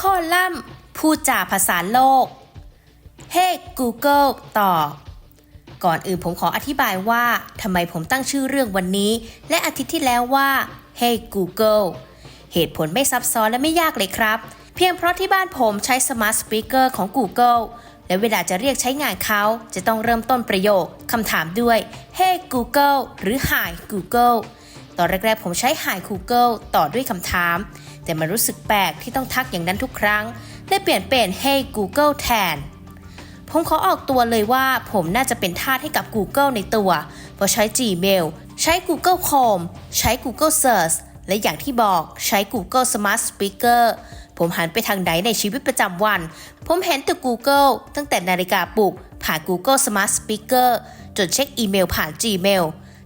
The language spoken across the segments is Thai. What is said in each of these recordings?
คอลัมน์พูดจาภาษาโลก Hey Google ตอบก่อนอื่นผมขออธิบายว่าทำไมผมตั้งชื่อเรื่องวันนี้ และอาทิตย์ที่แล้วว่า Hey Google เหตุผลไม่ซับซ้อนและไม่ยากเลยครับ เพียงเพราะที่บ้านผมใช้ Smart Speaker ของ Google และเวลาจะเรียกใช้งานเขาจะต้องเริ่มต้นประโยคคำถามด้วย Hey Google หรือ Hi Google ตอนแรกๆผมใช้ Hi Google ต่อด้วยคำถาม แต่มันรู้สึกแปลกที่ต้องทักอย่างนั้นทุกครั้ง ได้เปลี่ยนเป็น Hey Google แทน ผมขอออกตัวเลยว่าผมน่าจะเป็นทาสให้กับ Google ในตัว เพราะใช้ Gmail ใช้ Google Chrome ใช้ Google Search และอย่างที่บอกใช้ Google Smart Speaker ผมหันไปทางไหนในชีวิตประจำวัน ผมเห็นแต่ Google ตั้งแต่นาฬิกาปลุก ผ่าน Google Smart Speaker จนเช็คอีเมลผ่าน Gmail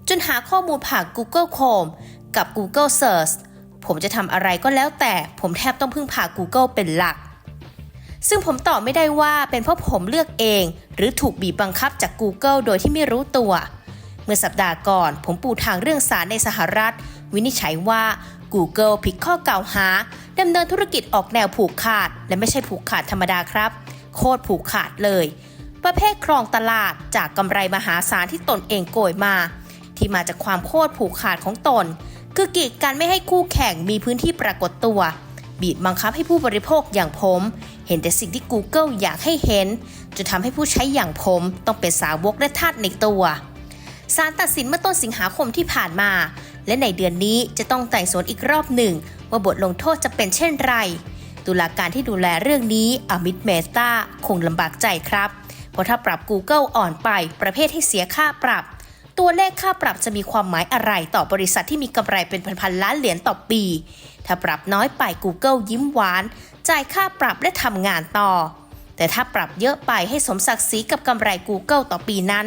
จนหาข้อมูลผ่าน Google Chrome กับ Google Search ผมจะทำอะไรก็แล้วแต่ผมแทบต้องพึ่งพา Google เป็นหลัก ซึ่งผมตอบไม่ได้ว่าเป็นเพราะผมเลือกเอง หรือถูกบีบบังคับจาก Google โดยที่ไม่รู้ตัว เมื่อสัปดาห์ก่อน ผมปูทางเรื่องศาลในสหรัฐ วินิจฉัยว่า Google ผิดข้อกล่าวหาดำเนินธุรกิจออกแนวผูกขาด และไม่ใช่ผูกขาดธรรมดาครับ โคตรผูกขาดเลย ประเภทครองตลาดจากกำไรมหาศาลที่ตนเองโกยมา ที่มาจากความโคตรผูกขาดของตน คือกีดกันไม่ให้คู่แข่งมีพื้นที่ปรากฏตัว บีบบังคับให้ผู้บริโภคอย่างผม เห็นแต่สิ่งที่ Google อยากให้เห็นจนทำให้ผู้ใช้อย่างผมต้องเป็นสาวกและทาสในตัวศาลตัดสินเมื่อต้นสิงหาคมที่ผ่านมา และในเดือนนี้จะต้องไต่สวนอีกรอบหนึ่ง ว่าบทลงโทษจะเป็นเช่นไร ตุลาการที่ดูแลเรื่องนี้อมิดเมสตาคงลำบากใจครับ เพราะถ้าปรับ Google อ่อนไปประเภทให้เสียค่าปรับ ตัวเลขค่าปรับจะมีความหมายอะไรต่อบริษัทที่มีกำไรเป็นพันๆล้านเหรียญต่อปี ถ้าปรับน้อยไป Google ยิ้มหวาน จ่ายค่าปรับและทำงานต่อ แต่ถ้าปรับเยอะไปให้สมศักดิ์ศรีกับกำไร Google ต่อปีนั้น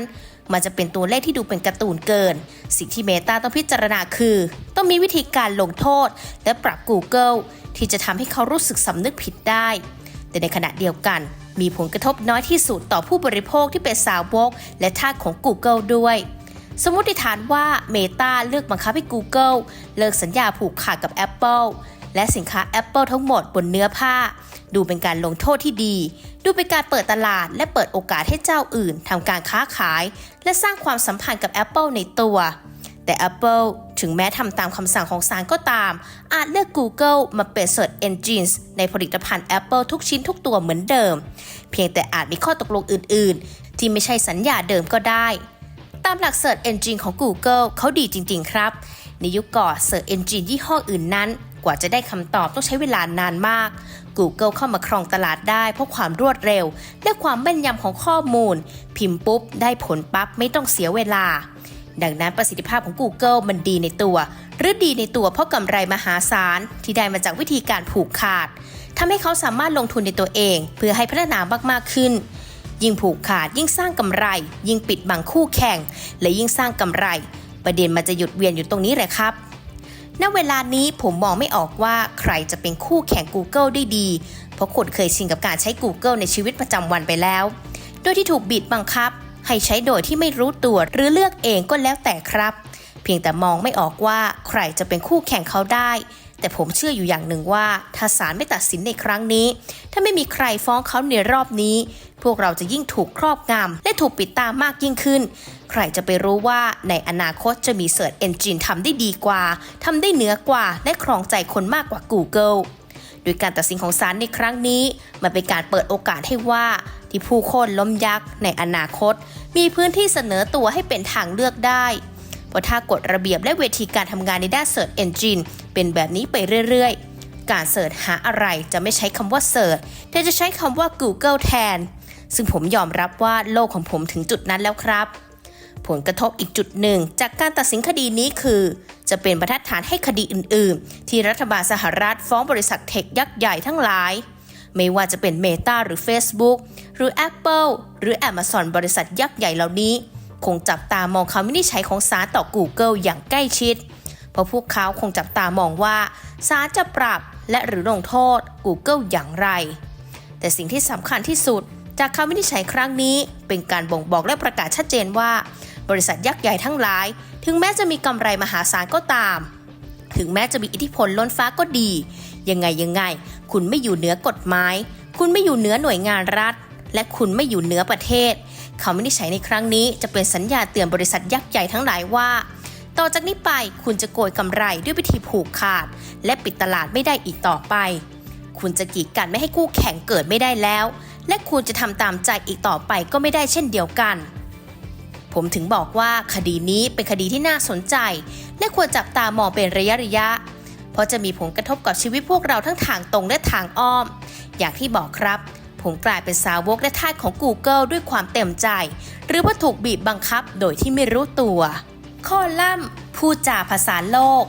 มันจะเป็นตัวเลขที่ดูเป็นการ์ตูนเกิน สิ่งที่เมตาต้องพิจารณาคือ ต้องมีวิธีการลงโทษ และปรับ Google ที่จะทำให้เขารู้สึกสำนึกผิดได้ แต่ในขณะเดียวกันมีผลกระทบน้อยที่สุดต่อผู้บริโภคที่เป็นสาวกและทาสของ Google ด้วย สมมติฐานว่า Meta เลือกบังคับให้ Google เลิกสัญญาผูกขาดกับ Apple และสินค้า Apple ทั้งหมดบนเนื้อผ้า ดูเป็นการลงโทษที่ดี ดูเป็นการเปิดตลาดและเปิดโอกาสให้เจ้าอื่นทำการค้าขาย และสร้างความสัมพันธ์กับ Apple ในตัว แต่ Apple ถึงแม้ทำตามคำสั่งของศาลก็ตาม อาจเลือก Google มาเป็น Search Engines ในผลิตภัณฑ์ Apple ทุกชิ้นทุกตัวเหมือนเดิม เพียงแต่อาจมีข้อตกลงอื่น ๆ ที่ไม่ใช่สัญญาเดิมก็ได้ ตามหลัก Search Engine ของ Google เขาดีจริง ๆ ครับ ในยุคก่อน Search Engine ยี่ห้ออื่นนั้น กว่าจะได้คำตอบต้องใช้เวลานานมาก Google เข้ามาครองตลาดได้เพราะความรวดเร็ว และความแม่นยำของข้อมูล พิมพ์ปุ๊บ ได้ผลปั๊บไม่ต้องเสียเวลา ดังนั้นประสิทธิภาพของ Google มันดีในตัว หรือดีในตัวเพราะกำไรมหาศาลที่ได้มาจากวิธีการผูกขาดทำให้เขาสามารถลงทุนในตัวเอง เพื่อให้พัฒนามากๆขึ้น ยิ่งผูกขาดยิ่งสร้างกำไร ยิ่งปิดบังคู่แข่ง และยิ่งสร้างกำไร ประเด็นมันจะหยุดเวียนอยู่ตรงนี้แหละครับณเวลานี้ผมมองไม่ออกว่าใครจะเป็นคู่แข่ง Google ได้ดี เพราะคนเคยชินกับการใช้ Google ในชีวิตประจำวันไปแล้ว โดยที่ถูกบีบบังคับ ให้ใช้โดยที่ไม่รู้ตัวหรือเลือกเองก็แล้วแต่ครับ เพียงแต่มองไม่ออกว่าใครจะเป็นคู่แข่งเขาได้ แต่ผมเชื่ออยู่อย่างหนึ่งว่าถ้าศาลไม่ตัดสินในครั้งนี้ ถ้าไม่มีใครฟ้องเขาในรอบนี้ พวกเราจะยิ่งถูกครอบงำและถูกปิดตามากยิ่งขึ้น ใครจะไปรู้ว่าในอนาคตจะมี Search Engine ทำได้ดีกว่าทำได้เหนือกว่าและครองใจคนมากกว่า Google โดยการตัดสินของศาลในครั้งนี้ มันเป็นการเปิดโอกาสให้ว่าที่ผู้คนล้มยักษ์ในอนาคต มีพื้นที่เสนอตัวให้เป็นทางเลือกได้ เพราะถ้ากฎระเบียบและเวทีการทำงานในด้าน Search Engine เป็นแบบนี้ไปเรื่อยๆ การเสิร์ชหาอะไรจะไม่ใช้คำว่าเสิร์ชแต่จะใช้คำว่า Google แทน ซึ่งผมยอมรับว่าโลกของผมถึงจุดนั้นแล้วครับ ผลกระทบอีกจุดหนึ่ง จากการตัดสินคดีนี้คือ จะเป็นบรรทัดฐานให้คดีอื่น ๆ ที่รัฐบาลสหรัฐฟ้องบริษัทเทคยักษ์ใหญ่ทั้งหลายไม่ว่าจะเป็น Meta หรือ Facebook หรือ Apple หรือ Amazon บริษัทยักษ์ใหญ่เหล่านี้ คงจับตามองคำวินิจฉัยของศาลต่อ Google อย่างใกล้ชิด เพราะพวกเขาคงจับตามองว่าศาลจะปรับและหรือลงโทษ Google อย่างไร แต่สิ่งที่สำคัญที่สุด จากคำวินิจฉัยครั้งนี้ เป็นการบ่งบอกและประกาศชัดเจนว่า บริษัทยักษ์ใหญ่ทั้งหลาย ถึงแม้จะมีกำไรมหาศาลก็ตาม ถึงแม้จะมีอิทธิพลล้นฟ้าก็ดี ยังไงยังไง คุณไม่อยู่เหนือกฎหมาย คุณไม่อยู่เหนือหน่วยงานรัฐ และคุณไม่อยู่เหนือประเทศ คำวินิจฉัยในครั้งนี้จะเป็นสัญญาเตือนบริษัทยักษ์ใหญ่ทั้งหลายว่า ต่อจากนี้ไปคุณจะโกยกำไรด้วยวิธีผูกขาด และปิดตลาดไม่ได้อีกต่อไป คุณจะกีดกันไม่ให้คู่แข่งเกิดไม่ได้แล้ว และคุณจะทำตามใจอีกต่อไปก็ไม่ได้เช่นเดียวกัน ผมถึงบอกว่าคดีนี้เป็นคดีที่น่าสนใจ และควรจับตามองเป็นระยะระยะ เพราะจะมีผลกระทบกับชีวิตพวกเราทั้งทางตรงและทางอ้อม อย่างที่บอกครับ ผมกลายเป็นสาวกและทาสของ Google ด้วยความเต็มใจ หรือว่าถูกบีบบังคับโดยที่ไม่รู้ตัวข้อล่ำพูดจาภาษาโลก